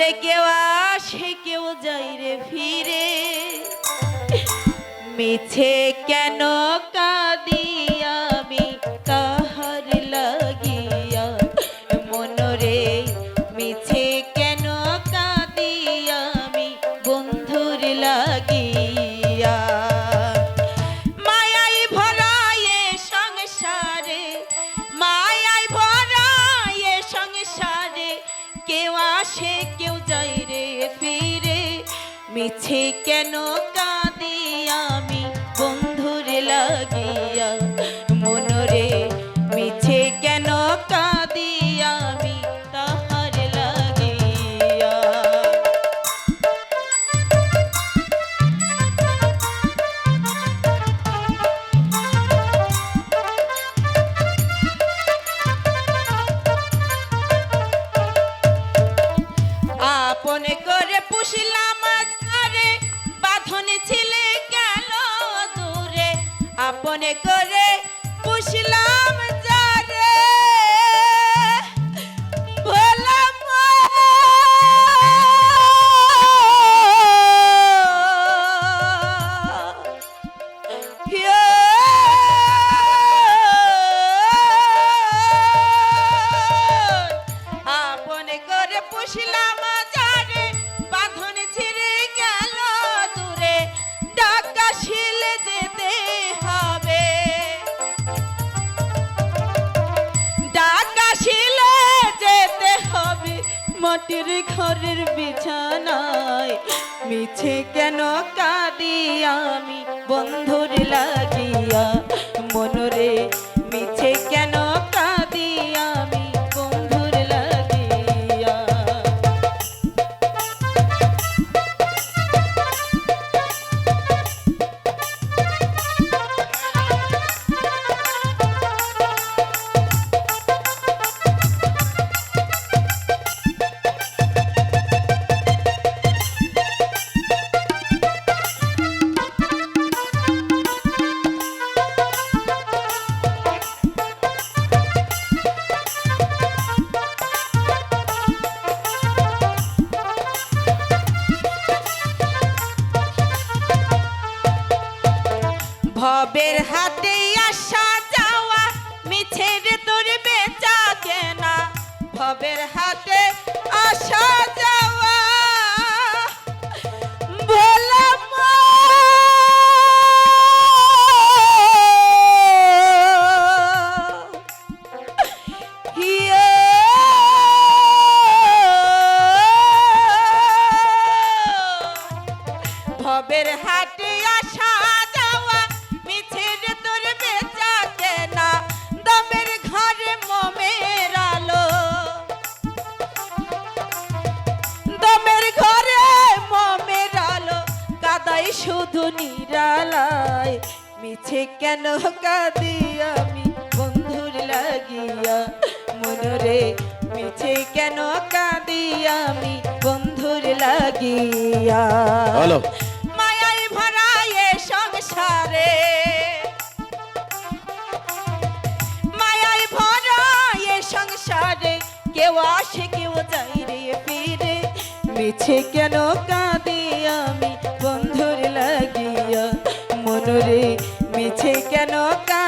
ওরে কেউ আসে কেউ যাই রে ফিরে। মিছে কেন মিছে কেন কাঁদি আপনে করে পুষিলাম মাটির ঘরের বিছানায় মিছে কেন কাঁদি আমি? বন্ধুর লাগিয়া মনরে ভবের হাতে আসা যাওয়া মিছের তোর বেচা কেনা। ভবের হাতে আসা যাওয়া ভবের হাটে শুধু নিরালায়। মিছে কেন কাঁদি আমি? বন্ধুর লাগিয়া মনরে মিছে কেন কাঁদি আমি? বন্ধুর লাগিয়া। মায়াই ভরায়ে সংসারে। মায়াই ভরায়ে সংসারে। কেউ আসে কেউ যাই রে ফিরে। মিছে কেন কাঁদি মনরে মিছে কেন কাঁদি